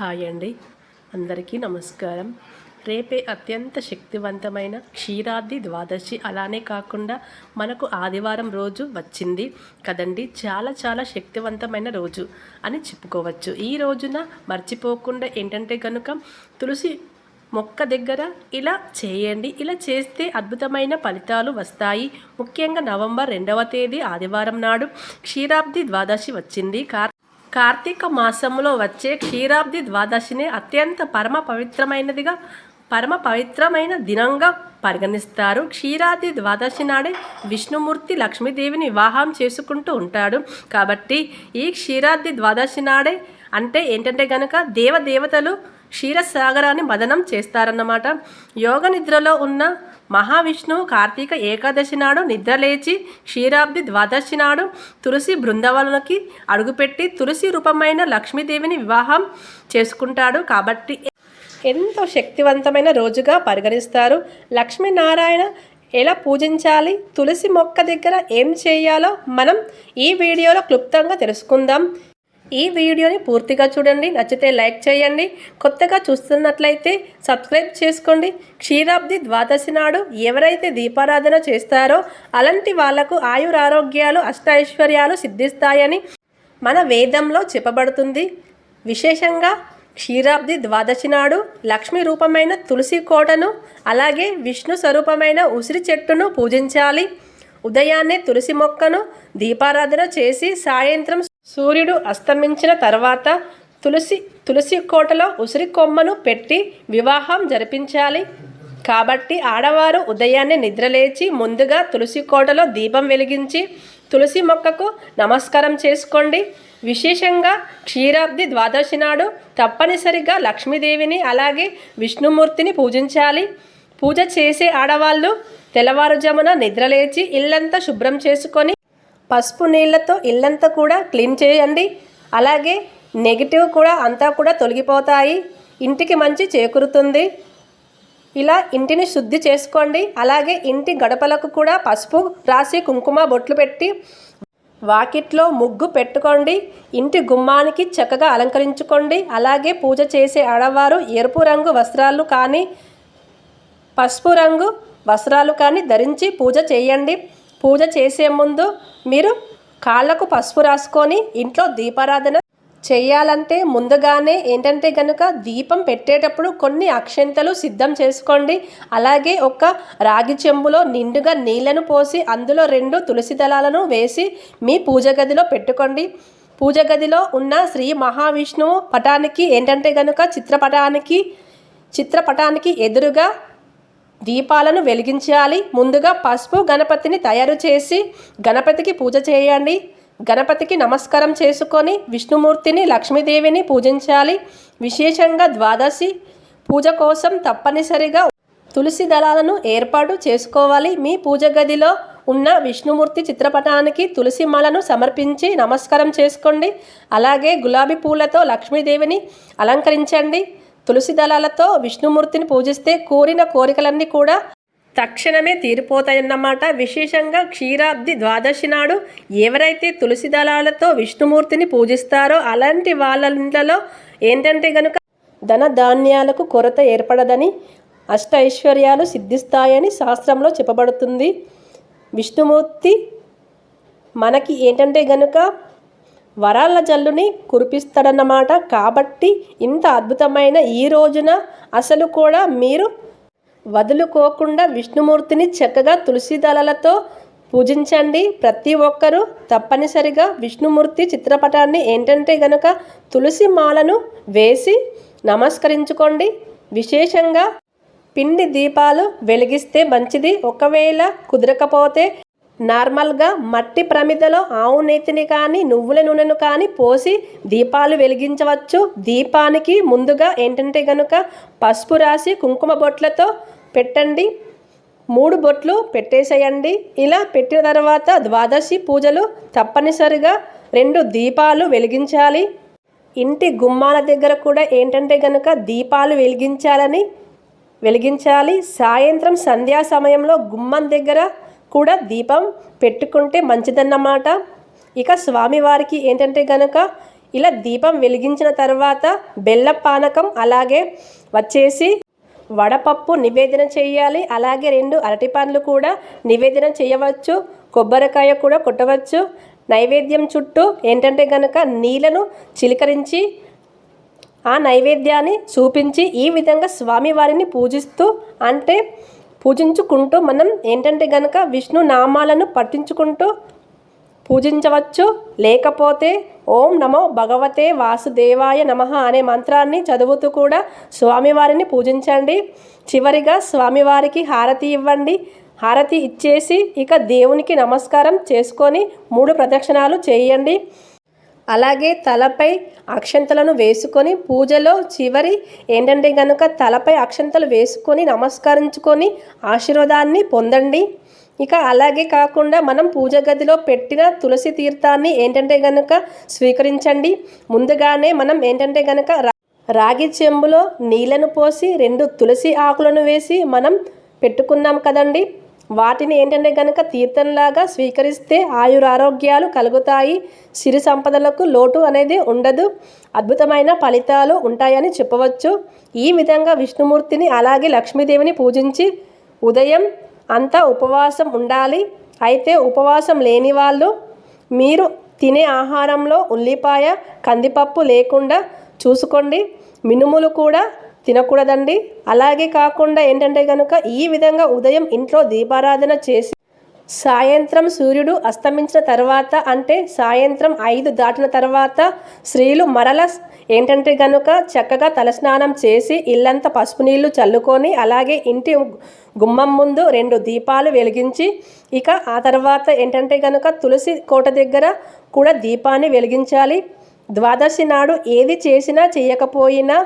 Hi అండి. అందరికీ నమస్కారం. రేపే అత్యంత శక్తివంతమైన క్షీరాబ్ది ద్వాదశి అలానే కాకుండా మనకు ఆదివారం రోజు వచ్చింది కదండి. చాలా చాలా శక్తివంతమైన రోజు అని చెప్పుకోవచ్చు. ఈ రోజున మర్చిపోకుండా ఏంటంటే కనుక తులసి మొక్క దగ్గర ఇలా చేయండి. ఇలా చేస్తే అద్భుతమైన ఫలితాలు వస్తాయి. ముఖ్యంగా నవంబర్ రెండవ తేదీ ఆదివారం నాడు క్షీరాబ్ది ద్వాదశి వచ్చింది. కార్ కార్తీక మాసంలో వచ్చే క్షీరాబ్ది ద్వాదశిని అత్యంత పరమ పవిత్రమైనదిగా పరమ పవిత్రమైన దినంగా పరిగణిస్తారు. క్షీరాది ద్వాదశి నాడే విష్ణుమూర్తి లక్ష్మీదేవిని వివాహం చేసుకుంటూ ఉంటాడు. కాబట్టి ఈ క్షీరాది ద్వాదశి నాడే అంటే ఏంటంటే గనక దేవదేవతలు క్షీరసాగరాన్ని మదనం చేస్తారన్నమాట. యోగ నిద్రలో ఉన్న మహావిష్ణువు కార్తీక ఏకాదశి నాడు నిద్రలేచి క్షీరాబ్ది ద్వాదశి నాడు తులసి బృందావనకి అడుగుపెట్టి తులసి రూపమైన లక్ష్మీదేవిని వివాహం చేసుకుంటాడు. కాబట్టి ఎంతో శక్తివంతమైన రోజుగా పరిగణిస్తారు. లక్ష్మీనారాయణ ఎలా పూజించాలి? తులసి మొక్క దగ్గర ఏం చేయాలో మనం ఈ వీడియోలో క్లుప్తంగా తెలుసుకుందాం. ఈ వీడియోని పూర్తిగా చూడండి నచ్చితే లైక్ చేయండి కొత్తగా చూస్తున్నట్లయితే సబ్స్క్రైబ్ చేసుకోండి. క్షీరాబ్ది ద్వాదశి నాడు ఎవరైతే దీపారాధన చేస్తారో అలాంటి వాళ్ళకు ఆయురారోగ్యాలు అష్టైశ్వర్యాలు సిద్ధిస్తాయని మన వేదంలో చెప్పబడుతుంది. విశేషంగా క్షీరాబ్ది ద్వాదశి నాడు లక్ష్మీ రూపమైన తులసి కోటను అలాగే విష్ణు స్వరూపమైన ఉసిరి చెట్టును పూజించాలి. ఉదయాన్నే తులసి మొక్కను దీపారాధన చేసి సాయంత్రం సూర్యుడు అస్తమించిన తర్వాత తులసి తులసి కోటలో ఉసిరి కొమ్మను పెట్టి వివాహం జరిపించాలి. కాబట్టి ఆడవారు ఉదయాన్నే నిద్రలేచి ముందుగా తులసి కోటలో దీపం వెలిగించి తులసి మొక్కకు నమస్కారం చేసుకోండి. విశేషంగా క్షీరాబ్ది ద్వాదశి నాడు తప్పనిసరిగా లక్ష్మీదేవిని అలాగే విష్ణుమూర్తిని పూజించాలి. పూజ చేసే ఆడవాళ్ళు తెల్లవారుజామున నిద్రలేచి ఇల్లంతా శుభ్రం చేసుకొని పసుపు నీళ్ళతో ఇల్లంతా కూడా క్లీన్ చేయండి. అలాగే నెగిటివ్ కూడా అంతా కూడా తొలగిపోతాయి. ఇంటికి మంచి చేకూరుతుంది. ఇలా ఇంటిని శుద్ధి చేసుకోండి. అలాగే ఇంటి గడపలకు కూడా పసుపు రాసి కుంకుమ బొట్లు పెట్టి వాకిట్లో ముగ్గు పెట్టుకోండి. ఇంటి గుమ్మానికి చక్కగా అలంకరించుకోండి. అలాగే పూజ చేసే ఆడవారు ఎరుపు రంగు వస్త్రాలు కానీ పసుపు రంగు వస్త్రాలు కానీ ధరించి పూజ చేయండి. పూజ చేసే ముందు మీరు కాళ్ళకు పసుపు రాసుకొని ఇంట్లో దీపారాధన చేయాలంటే ముందుగానే ఏంటంటే కనుక దీపం పెట్టేటప్పుడు కొన్ని అక్షంతలు సిద్ధం చేసుకోండి. అలాగే ఒక రాగి చెంబులో నిండుగా నీళ్ళను పోసి అందులో రెండు తులసి దళాలను వేసి మీ పూజ గదిలో పెట్టుకోండి. పూజ గదిలో ఉన్న శ్రీ మహావిష్ణువు పటానికి ఏంటంటే కనుక చిత్రపటానికి చిత్రపటానికి ఎదురుగా దీపాలను వెలిగించాలి. ముందుగా పసుపు గణపతిని తయారు చేసి గణపతికి పూజ చేయండి. గణపతికి నమస్కారం చేసుకొని విష్ణుమూర్తిని లక్ష్మీదేవిని పూజించాలి. విశేషంగా ద్వాదశి పూజ కోసం తప్పనిసరిగా తులసి దళాలను ఏర్పాటు చేసుకోవాలి. మీ పూజ గదిలో ఉన్న విష్ణుమూర్తి చిత్రపటానికి తులసి మాలను సమర్పించి నమస్కారం చేసుకోండి. అలాగే గులాబీ పూలతో లక్ష్మీదేవిని అలంకరించండి. తులసి దళాలతో విష్ణుమూర్తిని పూజిస్తే కోరిన కోరికలన్నీ కూడా తక్షణమే తీరిపోతాయన్నమాట. విశేషంగా క్షీరాబ్ది ద్వాదశి నాడు ఎవరైతే తులసి దళాలతో విష్ణుమూర్తిని పూజిస్తారో అలాంటి వాళ్ళలో ఏంటంటే గనుక ధన ధాన్యాలకు కొరత ఏర్పడదని అష్ట ఐశ్వర్యాలు సిద్ధిస్తాయని శాస్త్రంలో చెప్పబడుతుంది. విష్ణుమూర్తి మనకి ఏంటంటే గనుక వరాల జల్లుని కురిపిస్తాడన్నమాట. కాబట్టి ఇంత అద్భుతమైన ఈ రోజున అసలు కూడా మీరు వదులుకోకుండా విష్ణుమూర్తిని చక్కగా తులసిదళలతో పూజించండి. ప్రతి ఒక్కరూ తప్పనిసరిగా విష్ణుమూర్తి చిత్రపటాన్ని ఏంటంటే గనక తులసి మాలను వేసి నమస్కరించుకోండి. విశేషంగా పిండి దీపాలు వెలిగిస్తే మంచిది. ఒకవేళ కుదరకపోతే నార్మల్గా మట్టి ప్రమిదలో ఆవు నేతిని కానీ నువ్వుల నూనెను కానీ పోసి దీపాలు వెలిగించవచ్చు. దీపానికి ముందుగా ఏంటంటే కనుక పసుపు రాసి కుంకుమ బొట్లతో పెట్టండి. మూడు బొట్లు పెట్టేసేయండి. ఇలా పెట్టిన తర్వాత ద్వాదశి పూజలు తప్పనిసరిగా రెండు దీపాలు వెలిగించాలి. ఇంటి గుమ్మాల దగ్గర కూడా ఏంటంటే కనుక దీపాలు వెలిగించాలని వెలిగించాలి. సాయంత్రం సంధ్యా సమయంలో గుమ్మం దగ్గర కూడా దీపం పెట్టుకుంటే మంచిదన్నమాట. ఇక స్వామివారికి ఏంటంటే గనక ఇలా దీపం వెలిగించిన తర్వాత బెల్ల పానకం అలాగే వచ్చేసి వడపప్పు నివేదన చేయాలి. అలాగే రెండు అరటిపండ్లు కూడా నివేదన చేయవచ్చు. కొబ్బరికాయ కూడా కొట్టవచ్చు. నైవేద్యం చుట్టూ ఏంటంటే గనక నీళ్ళను చిలకరించి ఆ నైవేద్యాన్ని చూపించి ఈ విధంగా స్వామివారిని పూజిస్తూ అంటే పూజించుకుంటూ మనం ఏంటంటే గనక విష్ణు నామాలను పట్టించుకుంటూ పూజించవచ్చు. లేకపోతే ఓం నమో భగవతే వాసుదేవాయ నమ అనే మంత్రాన్ని చదువుతూ కూడా స్వామివారిని పూజించండి. చివరిగా స్వామివారికి హారతి ఇవ్వండి. హారతి ఇచ్చేసి ఇక దేవునికి నమస్కారం చేసుకొని మూడు ప్రదక్షిణాలు చేయండి. అలాగే తలపై అక్షంతలను వేసుకొని పూజలో చివరి ఏంటంటే కనుక తలపై అక్షంతలు వేసుకొని నమస్కరించుకొని ఆశీర్వాదాన్ని పొందండి. ఇక అలాగే కాకుండా మనం పూజ గదిలో పెట్టిన తులసి తీర్థాన్ని ఏంటంటే కనుక స్వీకరించండి. ముందుగానే మనం ఏంటంటే కనుక రా- రాగి చెంబులో నీళ్ళను పోసి రెండు తులసి ఆకులను వేసి మనం పెట్టుకున్నాం కదండి. వాటిని ఏంటంటే కనుక తీర్థంలాగా స్వీకరిస్తే ఆయురారోగ్యాలు కలుగుతాయి. సిరి సంపదలకు లోటు అనేది ఉండదు. అద్భుతమైన ఫలితాలు ఉంటాయని చెప్పవచ్చు. ఈ విధంగా విష్ణుమూర్తిని అలాగే లక్ష్మీదేవిని పూజించి ఉదయం అంతా ఉపవాసం ఉండాలి. అయితే ఉపవాసం లేని వాళ్ళు మీరు తినే ఆహారంలో ఉల్లిపాయ కందిపప్పు లేకుండా చూసుకోండి. మినుములు కూడా తినకూడదండి. అలాగే కాకుండా ఏంటంటే కనుక ఈ విధంగా ఉదయం ఇంట్లో దీపారాధన చేసి సాయంత్రం సూర్యుడు అస్తమించిన తర్వాత అంటే సాయంత్రం ఐదు దాటిన తర్వాత స్త్రీలు మరల ఏంటంటే గనుక చక్కగా తలస్నానం చేసి ఇల్లంతా పసుపు నీళ్ళు చల్లుకొని అలాగే ఇంటి గుమ్మం ముందు రెండు దీపాలు వెలిగించి ఇక ఆ తర్వాత ఏంటంటే గనుక తులసి కోట దగ్గర కూడా దీపాన్ని వెలిగించాలి. ద్వాదశి నాడు ఏది చేసినా చేయకపోయినా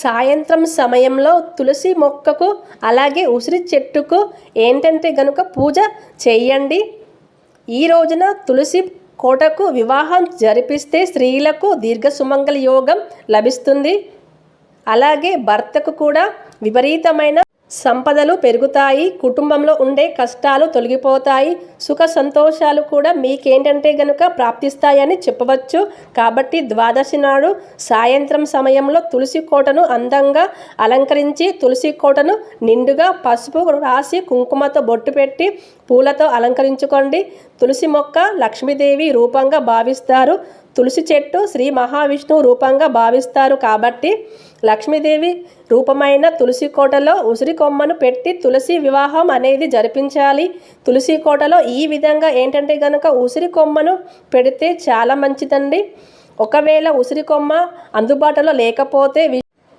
సాయంత్రం సమయంలో తులసి మొక్కకు అలాగే ఉసిరి చెట్టుకు ఏంటంటే గనుక పూజ చేయండి. ఈ రోజున తులసి కోటకు వివాహం జరిపిస్తే స్త్రీలకు దీర్ఘ సుమంగళ యోగం లభిస్తుంది. అలాగే భర్తకు కూడా విపరీతమైన సంపదలు పెరుగుతాయి కుటుంబంలో ఉండే కష్టాలు తొలగిపోతాయి సుఖ సంతోషాలు కూడా మీకేంటంటే గనుక ప్రాప్తిస్తాయని చెప్పవచ్చు. కాబట్టి ద్వాదశి నాడు సాయంత్రం సమయంలో తులసి కోటను అందంగా అలంకరించి తులసి కోటను నిండుగా పసుపు రాసి కుంకుమతో బొట్టు పెట్టి పూలతో అలంకరించుకోండి. తులసి మొక్క లక్ష్మీదేవి రూపంగా భావిస్తారు. తులసి చెట్టు శ్రీ మహావిష్ణువు రూపంగా భావిస్తారు కాబట్టి లక్ష్మీదేవి రూపమైన తులసి కోటలో ఉసిరి కొమ్మను పెట్టి తులసి వివాహం అనేది జరిపించాలి. తులసి కోటలో ఈ విధంగా ఏంటంటే కనుక ఉసిరి కొమ్మను పెడితే చాలా మంచిదండి. ఒకవేళ ఉసిరి కొమ్మ అందుబాటులో లేకపోతే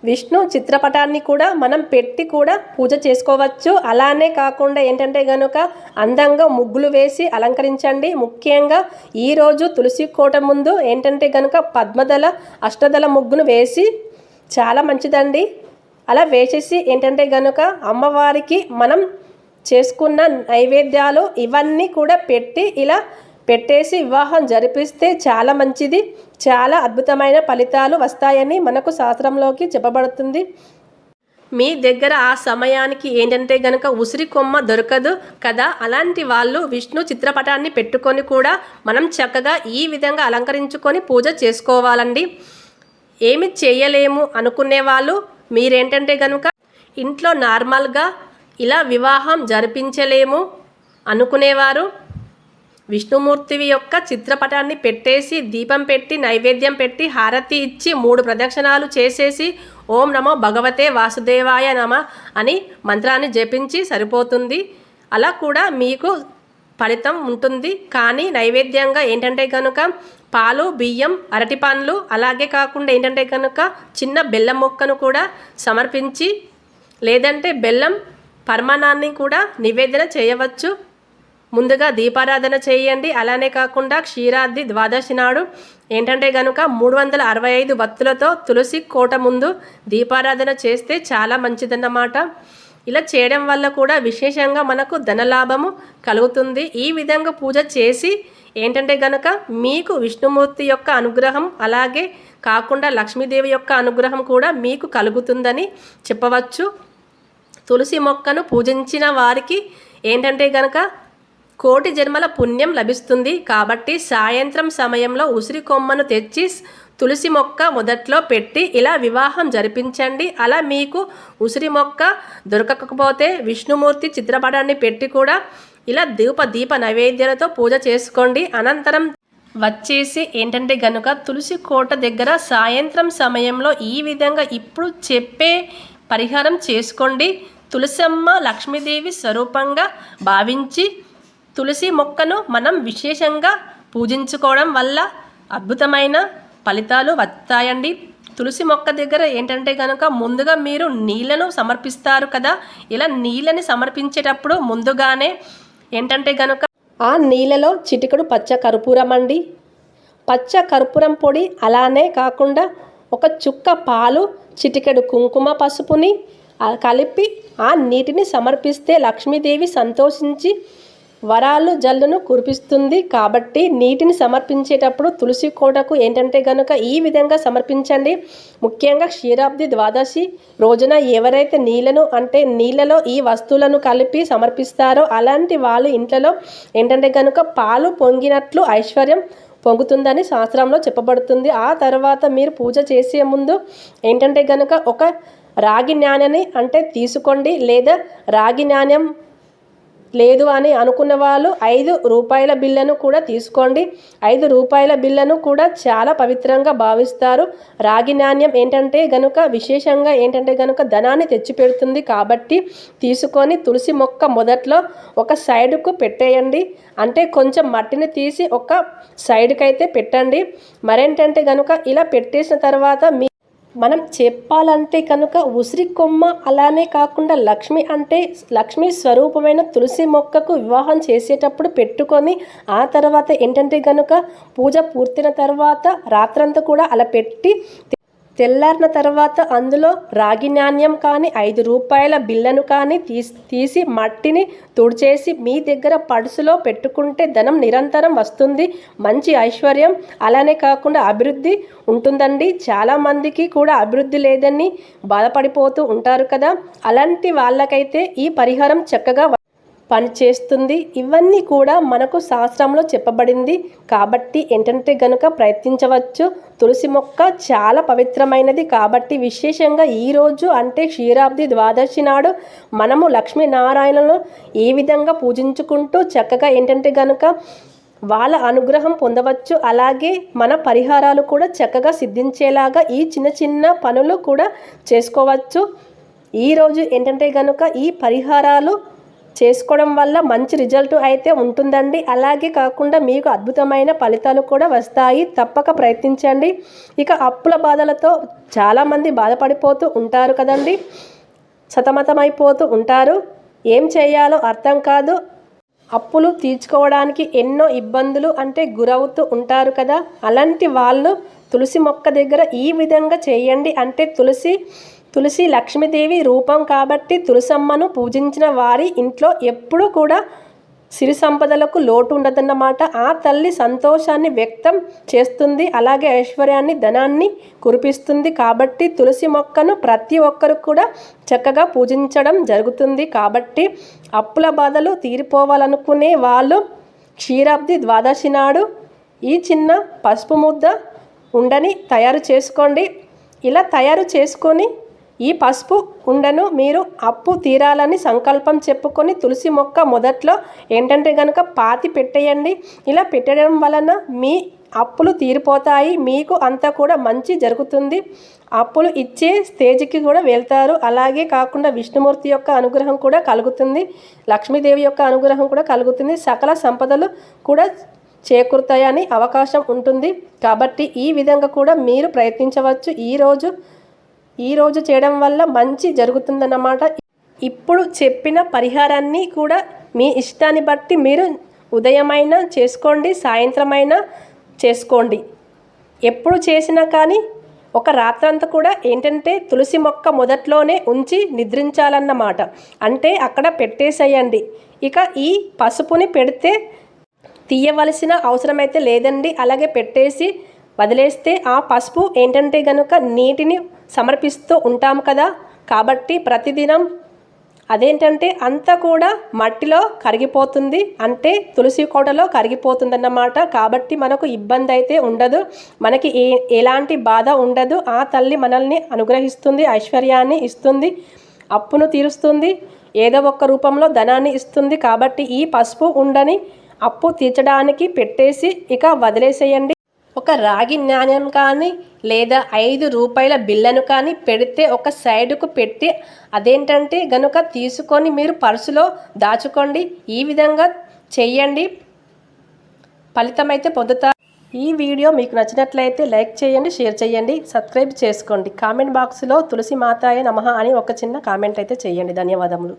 విష్ణు చిత్రపటాన్ని కూడా మనం పెట్టి కూడా పూజ చేసుకోవచ్చు. అలానే కాకుండా ఏంటంటే గనుక అందంగా ముగ్గులు వేసి అలంకరించండి. ముఖ్యంగా ఈరోజు తులసి కోట ముందు ఏంటంటే గనుక పద్మదళ అష్టదళ ముగ్గును వేసి చాలా మంచిదండి. అలా వేసేసి ఏంటంటే గనుక అమ్మవారికి మనం చేసుకున్న నైవేద్యాలు ఇవన్నీ కూడా పెట్టి ఇలా పెట్టేసి వివాహం జరిపిస్తే చాలా మంచిది. చాలా అద్భుతమైన ఫలితాలు వస్తాయని మనకు శాస్త్రంలోకి చెప్పబడుతుంది. మీ దగ్గర ఆ సమయానికి ఏంటంటే గనక ఉసిరి కొమ్మ దొరకదు కదా? అలాంటి వాళ్ళు విష్ణు చిత్రపటాన్ని పెట్టుకొని కూడా మనం చక్కగా ఈ విధంగా అలంకరించుకొని పూజ చేసుకోవాలండి. ఏమి చేయలేము అనుకునే వాళ్ళు మీరేంటంటే కనుక ఇంట్లో నార్మల్గా ఇలా వివాహం జరిపించలేము అనుకునేవారు. విష్ణుమూర్తివి యొక్క చిత్రపటాన్ని పెట్టేసి దీపం పెట్టి నైవేద్యం పెట్టి హారతి ఇచ్చి మూడు ప్రదక్షిణాలు చేసేసి ఓం నమో భగవతే వాసుదేవాయ నమ అని మంత్రాన్ని జపించి సరిపోతుంది. అలా కూడా మీకు ఫలితం ఉంటుంది. కానీ నైవేద్యంగా ఏంటంటే కనుక పాలు బియ్యం అరటి పండ్లు అలాగే కాకుండా ఏంటంటే కనుక చిన్న బెల్లం మొక్కను కూడా సమర్పించి లేదంటే బెల్లం పర్మాణాన్ని కూడా నివేదన చేయవచ్చు. ముందుగా దీపారాధన చేయండి. అలానే కాకుండా క్షీరాద్రి ద్వాదశి నాడు ఏంటంటే కనుక మూడు వందల అరవై ఐదు భక్తులతో తులసి కోట ముందు దీపారాధన చేస్తే చాలా మంచిదన్నమాట. ఇలా చేయడం వల్ల కూడా విశేషంగా మనకు ధనలాభము కలుగుతుంది. ఈ విధంగా పూజ చేసి ఏంటంటే గనక మీకు విష్ణుమూర్తి యొక్క అనుగ్రహం అలాగే కాకుండా లక్ష్మీదేవి యొక్క అనుగ్రహం కూడా మీకు కలుగుతుందని చెప్పవచ్చు. తులసి మొక్కను పూజించిన వారికి ఏంటంటే గనక కోటి జన్మల పుణ్యం లభిస్తుంది కాబట్టి సాయంత్రం సమయంలో ఉసిరి కొమ్మను తెచ్చి తులసి మొక్క మొదట్లో పెట్టి ఇలా వివాహం జరిపించండి. అలా మీకు ఉసిరి మొక్క దొరకకపోతే విష్ణుమూర్తి చిత్రపటాన్ని పెట్టి కూడా ఇలా దీప దీప నైవేద్యాలతో పూజ చేసుకోండి. అనంతరం వచ్చేసి ఏంటంటే గనుక తులసి కోట దగ్గర సాయంత్రం సమయంలో ఈ విధంగా ఇప్పుడు చెప్పే పరిహారం చేసుకోండి. తులసమ్మ లక్ష్మీదేవి స్వరూపంగా భావించి తులసి మొక్కను మనం విశేషంగా పూజించుకోవడం వల్ల అద్భుతమైన ఫలితాలు వస్తాయండి తులసి మొక్క దగ్గర ఏంటంటే కనుక ముందుగా మీరు నీళ్ళను సమర్పిస్తారు కదా. ఇలా నీళ్ళని సమర్పించేటప్పుడు ముందుగానే ఏంటంటే కనుక ఆ నీళ్ళలో చిటికెడు పచ్చ కర్పూరం అండి. పచ్చ కర్పూరం పొడి అలానే కాకుండా ఒక చుక్క పాలు చిటికెడు కుంకుమ పసుపుని కలిపి ఆ నీటిని సమర్పిస్తే లక్ష్మీదేవి సంతోషించి వరాలు జల్లును కురిపిస్తుంది కాబట్టి నీటిని సమర్పించేటప్పుడు తులసి కోటకు ఏంటంటే గనుక ఈ విధంగా సమర్పించండి. ముఖ్యంగా క్షీరాబ్ది ద్వాదశి రోజున ఎవరైతే నీళ్ళను అంటే నీళ్ళలో ఈ వస్తువులను కలిపి సమర్పిస్తారో అలాంటి వాళ్ళు ఇంట్లో ఏంటంటే గనుక పాలు పొంగినట్లు ఐశ్వర్యం పొంగుతుందని శాస్త్రంలో చెప్పబడుతుంది. ఆ తర్వాత మీరు పూజ చేసే ముందు ఏంటంటే గనుక ఒక రాగి నాణ్యని అంటే తీసుకోండి లేదా రాగి నాణ్యం లేదు అని అనుకున్న వాళ్ళు ఐదు రూపాయల బిల్లను కూడా తీసుకోండి. ఐదు రూపాయల బిల్లను కూడా చాలా పవిత్రంగా భావిస్తారు. రాగి నాణ్యం ఏంటంటే గనుక విశేషంగా ఏంటంటే గనుక ధనాన్ని తెచ్చిపెడుతుంది కాబట్టి తీసుకొని తులసి మొక్క మొదట్లో ఒక సైడ్కు పెట్టేయండి. అంటే కొంచెం మట్టిని తీసి ఒక సైడ్కి అయితే పెట్టండి. మరేంటంటే గనుక ఇలా పెట్టేసిన తర్వాత మీ మనం చెప్పాలంటే కనుక ఉసిరి కొమ్మ అలానే కాకుండా లక్ష్మి అంటే లక్ష్మి స్వరూపమైన తులసి మొక్కకు వివాహం చేసేటప్పుడు పెట్టుకొని ఆ తర్వాత ఏంటంటే కనుక పూజ పూర్తయిన తర్వాత రాత్రంతా కూడా అలా పెట్టి తెల్లారిన తర్వాత అందులో రాగి నాణ్యం కానీ ఐదు రూపాయల బిల్లను కానీ తీసి తీసి మట్టిని తుడిచేసి మీ దగ్గర పడుసులో పెట్టుకుంటే ధనం నిరంతరం వస్తుంది. మంచి ఐశ్వర్యం. అలానే కాకుండా అభివృద్ధి ఉంటుందండి. చాలామందికి కూడా అభివృద్ధి లేదని బాధపడిపోతూ ఉంటారు కదా. అలాంటి వాళ్ళకైతే ఈ పరిహారం చక్కగా పనిచేస్తుంది ఇవన్నీ కూడా మనకు శాస్త్రంలో చెప్పబడింది. కాబట్టి ఏంటంటే గనుక ప్రయత్నించవచ్చు. తులసి మొక్క చాలా పవిత్రమైనది. కాబట్టి విశేషంగా ఈరోజు అంటే క్షీరాబ్ది ద్వాదశి నాడు మనము లక్ష్మీనారాయణను ఏ విధంగా పూజించుకుంటూ చక్కగా ఏంటంటే గనుక వాళ్ళ అనుగ్రహం పొందవచ్చు. అలాగే మన పరిహారాలు కూడా చక్కగా సిద్ధించేలాగా ఈ చిన్న చిన్న పనులు కూడా చేసుకోవచ్చు. ఈరోజు ఏంటంటే కనుక ఈ పరిహారాలు చేసుకోవడం వల్ల మంచి రిజల్ట్ అయితే ఉంటుందండి. అలాగే కాకుండా మీకు అద్భుతమైన ఫలితాలు కూడా వస్తాయి. తప్పక ప్రయత్నించండి. ఇక అప్పుల బాధలతో చాలామంది బాధపడిపోతూ ఉంటారు కదండి. సతమతమైపోతూ ఉంటారు. ఏం చేయాలో అర్థం కాదు. అప్పులు తీర్చుకోవడానికి ఎన్నో ఇబ్బందులు అంటే గురవుతూ ఉంటారు కదా. అలాంటి వాళ్ళు తులసి మొక్క దగ్గర ఈ విధంగా చేయండి అంటే తులసి తులసి లక్ష్మీదేవి రూపం కాబట్టి తులసమ్మను పూజించిన వారి ఇంట్లో ఎప్పుడూ కూడా సిరి సంపదలకు లోటు ఉండదన్నమాట ఆ తల్లి సంతోషాన్ని వ్యక్తం చేస్తుంది. అలాగే ఐశ్వర్యాన్ని ధనాన్ని కురిపిస్తుంది. కాబట్టి తులసి మొక్కను ప్రతి ఒక్కరు కూడా చక్కగా పూజించడం జరుగుతుంది. కాబట్టి అప్పుల బాధలు తీరిపోవాలనుకునే వాళ్ళు క్షీరాబ్ది ద్వాదశి నాడు ఈ చిన్న పసుపు ముద్ద ఉండని తయారు చేసుకోండి. ఇలా తయారు చేసుకొని ఈ పసుపు ఉండను మీరు అప్పు తీరాలని సంకల్పం చెప్పుకొని తులసి మొక్క మొదట్లో ఏంటంటే కనుక పాతి పెట్టేయండి. ఇలా పెట్టడం వలన మీ అప్పులు తీరిపోతాయి. మీకు అంతా కూడా మంచి జరుగుతుంది. అప్పులు ఇచ్చే స్టేజ్కి కూడా వెళ్తారు. అలాగే కాకుండా విష్ణుమూర్తి యొక్క అనుగ్రహం కూడా కలుగుతుంది. లక్ష్మీదేవి యొక్క అనుగ్రహం కూడా కలుగుతుంది. సకల సంపదలు కూడా చేకూరుతాయని అవకాశం ఉంటుంది. కాబట్టి ఈ విధంగా కూడా మీరు ప్రయత్నించవచ్చు. ఈరోజు ఈరోజు చేయడం వల్ల మంచి జరుగుతుందన్నమాట. ఇప్పుడు చెప్పిన పరిహారాన్ని కూడా మీ ఇష్టాన్ని బట్టి మీరు ఉదయమైనా చేసుకోండి సాయంత్రమైనా చేసుకోండి. ఎప్పుడు చేసినా కానీ ఒక రాత్రంతా కూడా ఏంటంటే తులసి మొక్క మొదట్లోనే ఉంచి నిద్రించాలన్నమాట. అంటే అక్కడ పెట్టేసేయండి. ఇక ఈ పసుపుని పెడితే తీయవలసిన అవసరమైతే లేదండి. అలాగే పెట్టేసి వదిలేస్తే ఆ పసుపు ఏంటంటే గనుక నీటిని సమర్పిస్తూ ఉంటాం కదా. కాబట్టి ప్రతిదినం అదేంటంటే అంతా కూడా మట్టిలో కరిగిపోతుంది. అంటే తులసి కోటలో కరిగిపోతుందన్నమాట. కాబట్టి మనకు ఇబ్బంది అయితే ఉండదు. మనకి ఏ ఎలాంటి బాధ ఉండదు. ఆ తల్లి మనల్ని అనుగ్రహిస్తుంది ఐశ్వర్యాన్ని ఇస్తుంది అప్పును తీరుస్తుంది ఏదో ఒక రూపంలో ధనాన్ని ఇస్తుంది. కాబట్టి ఈ పసుపు ఉండని అప్పు తీర్చడానికి పెట్టేసి ఇక వదిలేసేయండి. ఒక రాగి నాణ్యం కానీ లేదా ఐదు రూపాయల బిల్లను కానీ పెడితే ఒక సైడుకు పెట్టి అదేంటంటే గనుక తీసుకొని మీరు పర్సులో దాచుకోండి. ఈ విధంగా చెయ్యండి ఫలితం అయితే పొందుతారు. ఈ వీడియో మీకు నచ్చినట్లయితే లైక్ చేయండి షేర్ చేయండి సబ్స్క్రైబ్ చేసుకోండి. కామెంట్ బాక్స్లో తులసి మాతాయ నమః అని ఒక చిన్న కామెంట్ అయితే చేయండి. ధన్యవాదములు.